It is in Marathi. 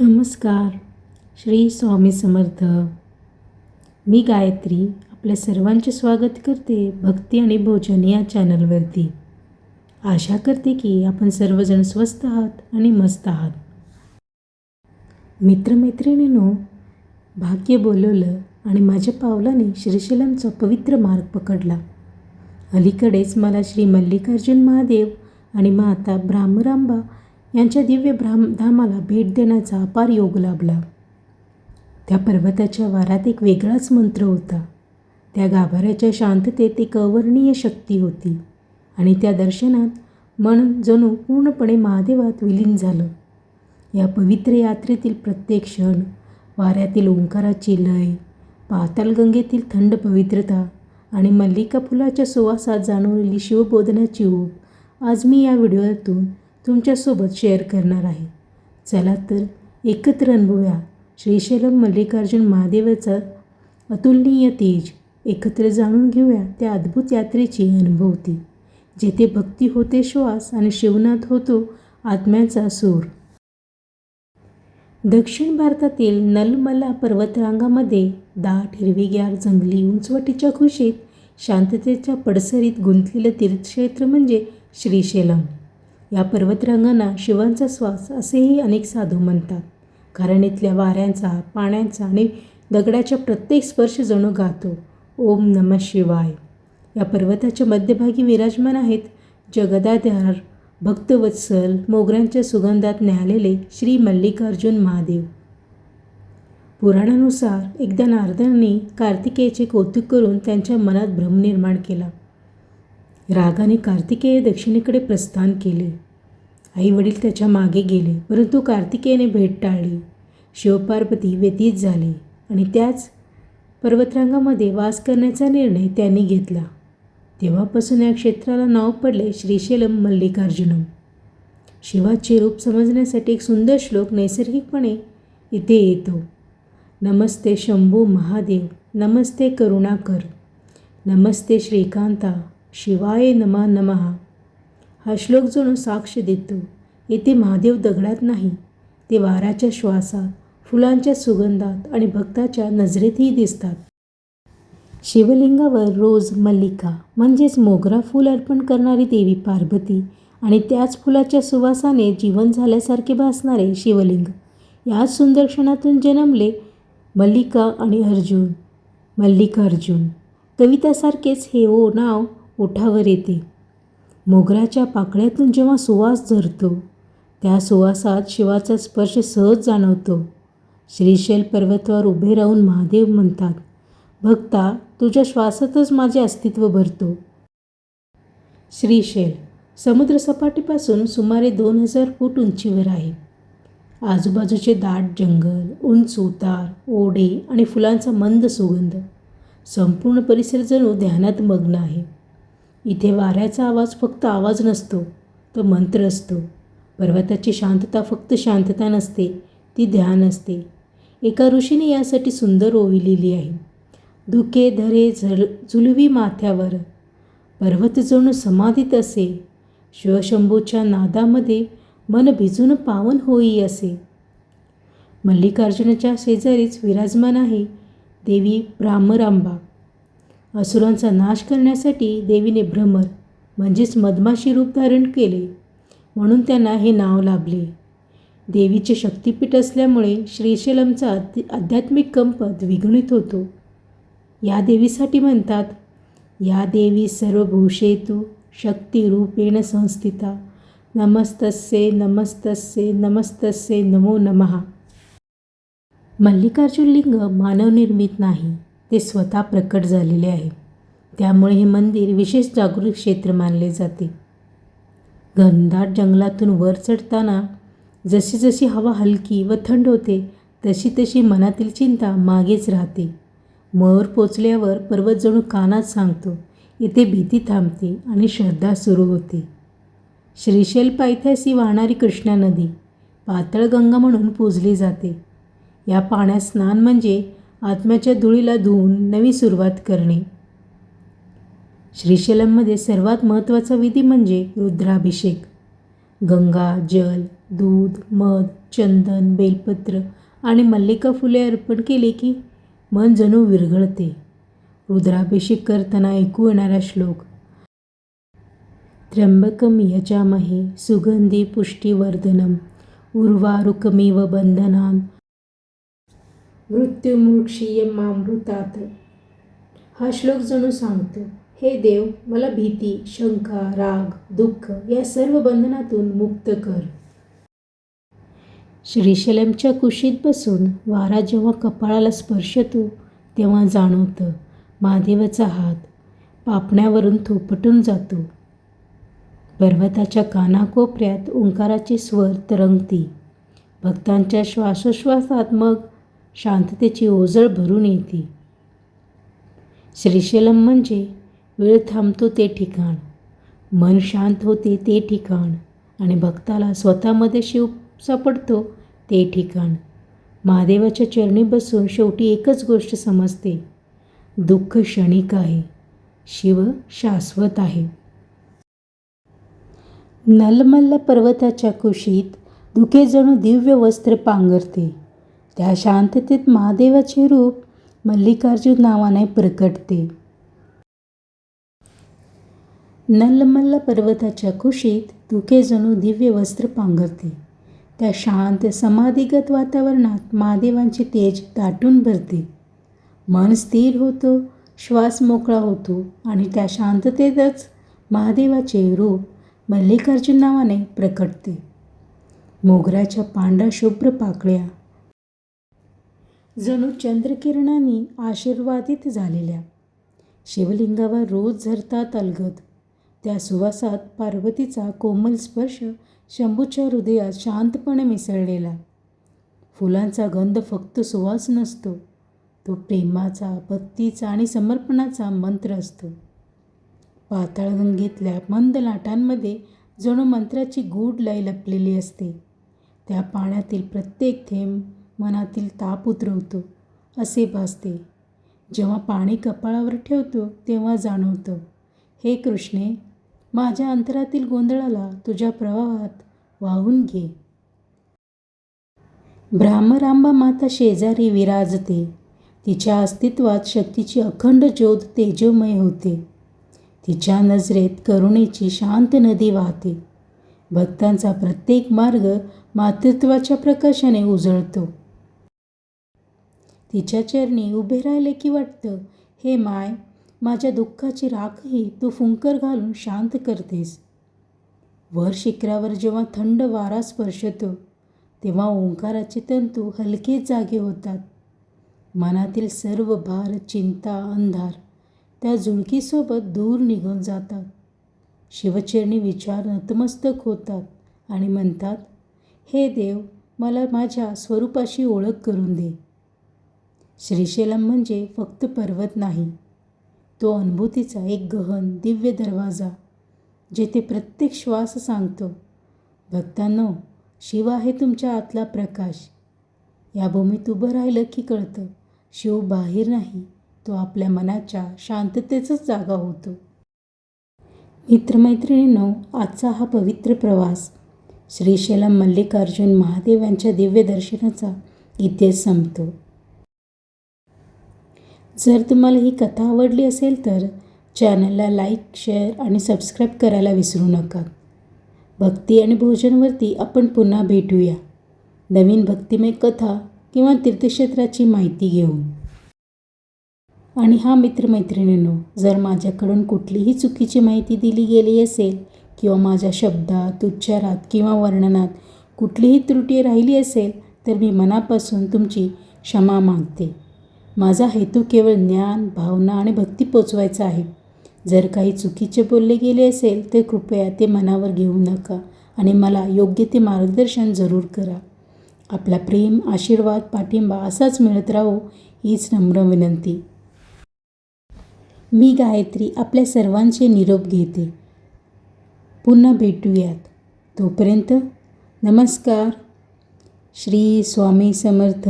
नमस्कार श्री स्वामी समर्थ. मी गायत्री आपल्या सर्वांचे स्वागत करते भक्ती आणि भोजन या चॅनलवरती. आशा करते की आपण सर्वजण स्वस्त आहात आणि मस्त आहात. मित्रमैत्रिणींनो भाग्य बोलवलं आणि माझ्या पावलाने श्रीशैलमचा पवित्र मार्ग पकडला. अलीकडेच मला श्री मल्लिकार्जुन महादेव आणि माता ब्राह्मरांबा यांच्या दिव्य ब्राह्म धामाला भेट देण्याचा अपार योग लाभला. त्या पर्वताच्या वारात एक वेगळाच मंत्र होता. त्या गाभाऱ्याच्या शांततेत एक अवर्णीय शक्ती होती आणि त्या दर्शनात मन जणू पूर्णपणे महादेवात विलीन झालं. या पवित्र यात्रेतील प्रत्येक क्षण वाऱ्यातील ओंकाराची लय पातालगंगेतील थंड पवित्रता आणि मल्लिका फुलाच्या सुवासात जाणवलेली शिवबोधनाची ऊब आज मी या व्हिडिओतून तुमच्यासोबत शेअर करणार आहे. चला तर एकत्र अनुभवूया. श्रीशैलम मल्लिकार्जुन महादेवाचा अतुलनीय तेज एकत्र जाणून घेऊया त्या अद्भुत यात्रेची अनुभवती जेथे भक्ती होते श्वास आणि शिवनाथ होतो आत्म्याचा सूर. दक्षिण भारतातील नलमला पर्वतरांगामध्ये दाट हिरवीगार जंगली उंचवटीच्या खुशीत शांततेच्या पडसरीत गुंतलेलं तीर्थक्षेत्र म्हणजे श्रीशैलम या पर्वतरांगांना शिवांचा श्वास असेही अनेक साधू म्हणतात. कारण इथल्या वाऱ्यांचा पाण्याचा आणि दगडाच्या प्रत्येक स्पर्श जणू गातो. ओम नम शिवाय. या पर्वताच्या मध्यभागी विराजमान आहेत जगदाधार भक्तवत्सल मोगऱ्यांच्या सुगंधात न्यालेले श्री मल्लिकार्जुन महादेव. पुराणानुसार एकदा नारदांनी कार्तिकेयचे कौतुक करून त्यांच्या मनात भ्रम निर्माण केला. रागाने कार्तिकेय दक्षिणेकडे प्रस्थान केले. आई वडील त्याच्यामागे गेले परंतु कार्तिकेयने भेट टाळली. शिवपार्वती व्यतीत झाली आणि त्याच पर्वतरांगामध्ये वास करण्याचा निर्णय त्यांनी घेतला. तेव्हापासून या क्षेत्राला नाव पडले श्रीशैलम मल्लिकार्जुनम. शिवाचे रूप समजण्यासाठी एक सुंदर श्लोक नैसर्गिकपणे इथे येतो. नमस्ते शंभू महादेव नमस्ते करुणाकर नमस्ते श्रीकांता शिवाय नमा नमहा हा श्लोक जणू साक्ष देतो. येथे महादेव दगडात नाही. ते वाराच्या श्वासात फुलांच्या सुगंधात आणि भक्ताच्या नजरेतही दिसतात. शिवलिंगावर रोज मल्लिका म्हणजेच मोगरा फूल अर्पण करणारी देवी पार्वती आणि त्याच फुलाच्या सुवासाने जीवन झाल्यासारखे भासणारे शिवलिंग याच सुंदर क्षणातून जन्मले मल्लिका आणि अर्जुन. मल्लिकार्जुन कवितासारखेच हे ओ नाव ओठावर येते. मोगऱ्याच्या पाकळ्यातून जेव्हा सुवास झरतो त्या सुवासात शिवाचा स्पर्श सहज जाणवतो. श्रीशैल पर्वतावर उभे राहून महादेव म्हणतात भक्ता तुझ्या श्वासातच माझे अस्तित्व भरतो. श्रीशैल समुद्रसपाटीपासून सुमारे दोन हजार फूट उंचीवर आहे. आजूबाजूचे दाट जंगल उंच उतार ओढे आणि फुलांचा मंद सुगंध संपूर्ण परिसर जणू ध्यानात मग्न आहे. इथे वाऱ्याचा आवाज फक्त आवाज नसतो तो मंत्र असतो. पर्वताची शांतता फक्त शांतता नसते ती ध्यान असते. एका ऋषीने यासाठी सुंदर ओवी लिहिली आहे. धुके धरे झल झुलवी माथ्यावर. पर्वत जणू समाधीत असे. शिवशंभूच्या नादामध्ये मन भिजून पावन होई असे. मल्लिकार्जुनाच्या शेजारीच विराजमान आहे देवी ब्राह्मरांबा. असुरांचा नाश करण्यासाठी देवीने भ्रमर म्हणजेच मधमाशी रूप धारण केले. म्हणून त्यांना हे नाव लाभले. देवीचे शक्तिपीठ असल्यामुळे श्रीशैलमचा आध्यात्मिक कंप द्विगुणित होतो. या देवीसाठी म्हणतात या देवी सर्वभूषेतू शक्तिरूपेण संस्थिता. नमस्तस्ये नमस्तस्ये नमस्तस्ये नमो नमः. मल्लिकार्जुन लिंग मानवनिर्मित नाही. ते स्वतः प्रकट झालेले आहे. त्यामुळे हे मंदिर विशेष जागृत क्षेत्र मानले जाते. घनदाट जंगलातून वर चढताना जशी जशी हवा हलकी व थंड होते तशी तशी मनातील चिंता मागेच राहते. मोर पोचल्यावर पर्वत जणू कानात सांगतो इथे भीती थांबते आणि श्रद्धा सुरू होते. श्रीशैल पायथ्याशी वाहणारी कृष्णा नदी पातळगंगा म्हणून पूजली जाते. या पाण्यात स्नान म्हणजे आत्म्याच्या धुळीला धुवून नवी सुरुवात करणे. श्रीशैलममध्ये सर्वात महत्त्वाचा विधी म्हणजे रुद्राभिषेक. गंगा जल दूध मध चंदन बेलपत्र आणि मल्लिका फुले अर्पण केले की मन जणू विरघळते. रुद्राभिषेक करताना ऐकू येणारा श्लोक त्र्यंबकम यजामहे सुगंधी पुष्टिवर्धनम व बंधनान मृत्युमुक्षीयमामृतात हा श्लोक जणू सांगतो हे देव मला भीती शंका राग दुःख या सर्व बंधनातून मुक्त कर. श्रीशैलमच्या कुशीत बसून वारा जेव्हा कपाळाला स्पर्शतो तेव्हा जाणवतं महादेवाचा हात पापण्यावरून थोपटून जातो. पर्वताच्या कानाकोपऱ्यात ओंकाराचे स्वर तरंगती. भक्तांच्या श्वासोश्वासात मग शांततेची ओझळ भरून येते. श्रीशैलम म्हणजे वेळ थांबतो ते ठिकाण. मन शांत होते ते ठिकाण. आणि भक्ताला स्वतःमध्ये शिव सापडतो ते ठिकाण. महादेवाच्या चरणी बसून शेवटी एकच गोष्ट समजते. दुःख क्षणिक आहे. शिव शाश्वत आहे. नलमल्ल पर्वताच्या कुशीत दुखे जणू दिव्य वस्त्र पांघरते. त्या शांततेत महादेवाचे रूप मल्लिकार्जुन नावाने प्रकटते. नलमल्ल पर्वताच्या कुशीत तुके जणू दिव्य वस्त्र पांघरते. त्या शांत समाधीगत वातावरणात महादेवांचे तेज दाटून भरते. मन स्थिर होतो श्वास मोकळा होतो आणि त्या शांततेतच महादेवाचे रूप मल्लिकार्जुन नावाने प्रकटते. मोगऱ्याच्या पांढऱ्या शुभ्र पाकळ्या जणू चंद्रकिरणांनी आशीर्वादित झालेल्या. शिवलिंगावर रोज झरतात अलगद. त्या सुवासात पार्वतीचा कोमल स्पर्श शंभूच्या हृदयात शांतपणे मिसळलेला. फुलांचा गंध फक्त सुवास नसतो. तो प्रेमाचा भक्तीचा आणि समर्पणाचा मंत्र असतो. पाताळगंगेतल्या मंद लाटांमध्ये जणू मंत्राची गूढ लय लपलेली असते. त्या पाण्यातील प्रत्येक थेंब मनातील ताप उतरवतो असे भासते. जेव्हा पाणी कपाळावर ठेवतो तेव्हा जाणवतं हे कृष्णे माझ्या अंतरातील गोंधळाला तुझ्या प्रवाहात वाहून घे. ब्राह्मरांबा माता शेजारी विराजते. तिच्या अस्तित्वात शक्तीची अखंड ज्योत तेजोमय होते. तिच्या नजरेत करुणेची शांत नदी वाहते. भक्तांचा प्रत्येक मार्ग मातृत्वाच्या प्रकाशाने उजळतो. तिच्या चरणी उभे राहिले की वाटतं हे माय माझ्या दुःखाची राखही तू फुंकर घालून शांत करतेस. वर शिखरावर जेव्हा थंड वारा स्पर्शतो तेव्हा ओंकाराचे तंतू हलकेच जागे होतात. मनातील सर्व भार चिंता अंधार त्या झुळकीसोबत दूर निघून जातात. शिवचरणी विचार नतमस्तक होतात आणि म्हणतात हे देव मला माझ्या स्वरूपाशी ओळख करून दे. श्रीशैलम म्हणजे फक्त पर्वत नाही तो अनुभूतीचा एक गहन दिव्य दरवाजा जेथे प्रत्येक श्वास सांगतो भक्तांनो शिव आहे तुमच्या आतला प्रकाश. या भूमीत उभं राहिलं की कळतं शिव बाहेर नाही तो आपल्या मनाच्या शांततेचाच जागा होतो. मित्रमैत्रिणींनो आजचा हा पवित्र प्रवास श्रीशैलम मल्लिकार्जुन महादेव यांच्या दिव्य दर्शनाचा इथे संपतो. जर तुम्हाला ही कथा आवडली असेल तर चॅनलला लाईक शेअर आणि सबस्क्राईब करायला विसरू नका. भक्ती आणि भोजनवरती आपण पुन्हा भेटूया. नवीन भक्तिमय कथा किंवा तीर्थक्षेत्राची माहिती घेऊन. आणि हा मित्रमैत्रिणींनो जर माझ्याकडून कुठलीही चुकीची माहिती दिली गेली असेल किंवा माझ्या शब्दात उच्चारात किंवा वर्णनात कुठलीही त्रुटी राहिली असेल तर मी मनापासून तुमची क्षमा मागते. माझा हेतू केवळ ज्ञान भावना आणि भक्ती पोचवायचा आहे. जर काही चुकीचे बोलले गेले असेल तर कृपया ते मनावर घेऊ नका आणि मला योग्य ते मार्गदर्शन जरूर करा. आपला प्रेम आशीर्वाद पाठिंबा असाच मिळत राहो हीच नम्र विनंती. मी गायत्री आपल्या सर्वांचे निरोप घेते. पुन्हा भेटूयात. तोपर्यंत नमस्कार. श्री स्वामी समर्थ.